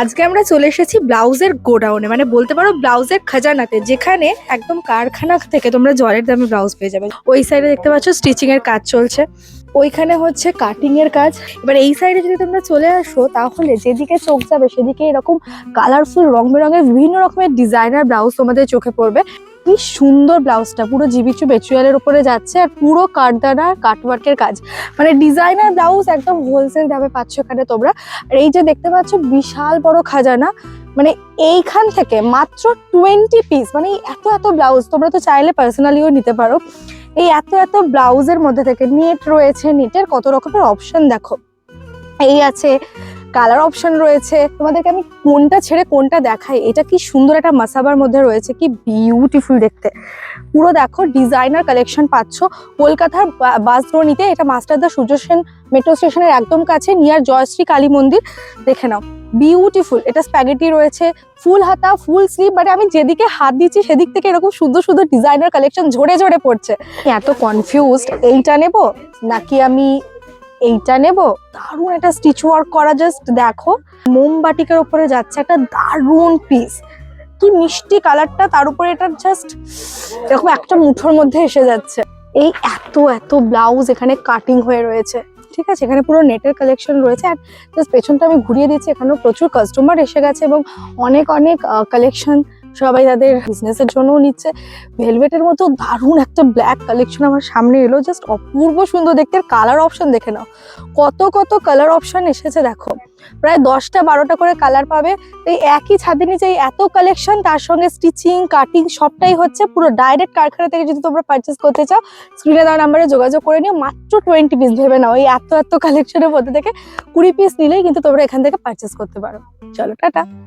আজকে আমরা চলে এসেছি ব্লাউজের গোডাউনে। মানে বলতে পারো ব্লাউজের খাজানাতে, যেখানে একদম কারখানা থেকে তোমরা জলের দামে ব্লাউজ পেয়ে যাবে। ওই সাইডে দেখতে পাচ্ছ স্টিচিং এর কাজ চলছে। ওইখানে হচ্ছে কাটিং এর কাজ। এবার এই সাইডে যদি তোমরা চলে আসো, তাহলে যেদিকে চোখ যাবে, সেদিকে এরকম কালারফুল রং বেরঙের বিভিন্ন রকমের ডিজাইনার ব্লাউজ তোমাদের চোখে পড়বে। কি সুন্দর ব্লাউজটা, পুরো জিবিচু বেচুয়ালের উপরে যাচ্ছে আর পুরো কাঠদানা কাটওয়ার্কের কাজ। মানে ডিজাইনার ব্লাউজ একদম হোলসেল দামে পাচ্ছ এখানে তোমরা। আর এই যে দেখতে পাচ্ছ বিশাল বড় খাজানা মানে এইখান থেকে মাত্র টোয়েন্টি পিস মানে এত এত ব্লাউজ, তোমরা তো চাইলে পার্সোনালিও নিতে পারো। এই এত এত ব্লাউজের মধ্যে থেকে নেট রয়েছে নেটের কত রকমের অপশন দেখো। এই আছে কালার অপশন রয়েছে। তোমাদেরকে আমি কোনটা ছেড়ে কোনটা দেখাই, এটা কি সুন্দর একটা মাসাবার মধ্যে রয়েছে, কি বিউটিফুল দেখতে। পুরো দেখো ডিজাইনার কালেকশন পাচ্ছ। কলকাতার বা- বাসদ্রোণীতে এটা মাস্টারদা সূর্য সেন মেট্রো স্টেশনের একদম কাছে নিয়ার জয়শ্রী কালী মন্দির। দেখে নাও বিউটিফুল এটা স্প্যাগেটি রয়েছে, ফুল হাতা, ফুল স্লিভ মানে আমি যেদিকে হাত দিচ্ছি, সেদিক থেকে এরকম সুন্দর সুন্দর ডিজাইনার কালেকশন ঝরে ঝরে পড়ছে। এত কনফিউজড এইটা নেব? নাকি আমি এইটা নেব? দারুণ একটা স্টিচ ওয়ার্ক করা জাস্ট দেখো। মোমবাটিকের উপরে যাচ্ছে একটা দারুণ পিস কি মিষ্টি কালারটা তার উপরে এটা জাস্ট এরকম একটা মুঠোর মধ্যে এসে যাচ্ছে। এই এত এত ব্লাউজ এখানে কাটিং হয়ে রয়েছে। ঠিক আছে? এখানে পুরো নেটের কালেকশন রয়েছে আর জাস্ট পেছনটা আমি ঘুরিয়ে দিচ্ছি। এখানেও প্রচুর কাস্টমার এসে গেছে এবং অনেক অনেক কালেকশন সবাই তাদের বিজনেসের জন্যও নিচ্ছে। ভেলভেটের মতো দারুণ একটা ব্ল্যাক কালেকশন আমার সামনে এলো। জাস্ট অপূর্ব সুন্দর দেখতে। কালার অপশন দেখে নাও। কত কত কালার অপশন এসেছে দেখো। প্রায় দশটা, বারোটা করে কালার পাবে। তো এই একই ছাদের নিচে এত কালেকশন তার সঙ্গে স্টিচিং কাটিং সবটাই হচ্ছে। পুরো ডাইরেক্ট কারখানা থেকে যদি তোমরা পারচেস করতে চাও স্ক্রিনে দেওয়া নাম্বারে যোগাযোগ করে নিও। মাত্র টোয়েন্টি পিস ভেবে নাও। এই এত এত কালেকশনের মধ্যে থেকে কুড়ি পিস নিলেই কিন্তু তোমরা এখান থেকে পারচেস করতে পারো। চলো, টাটা।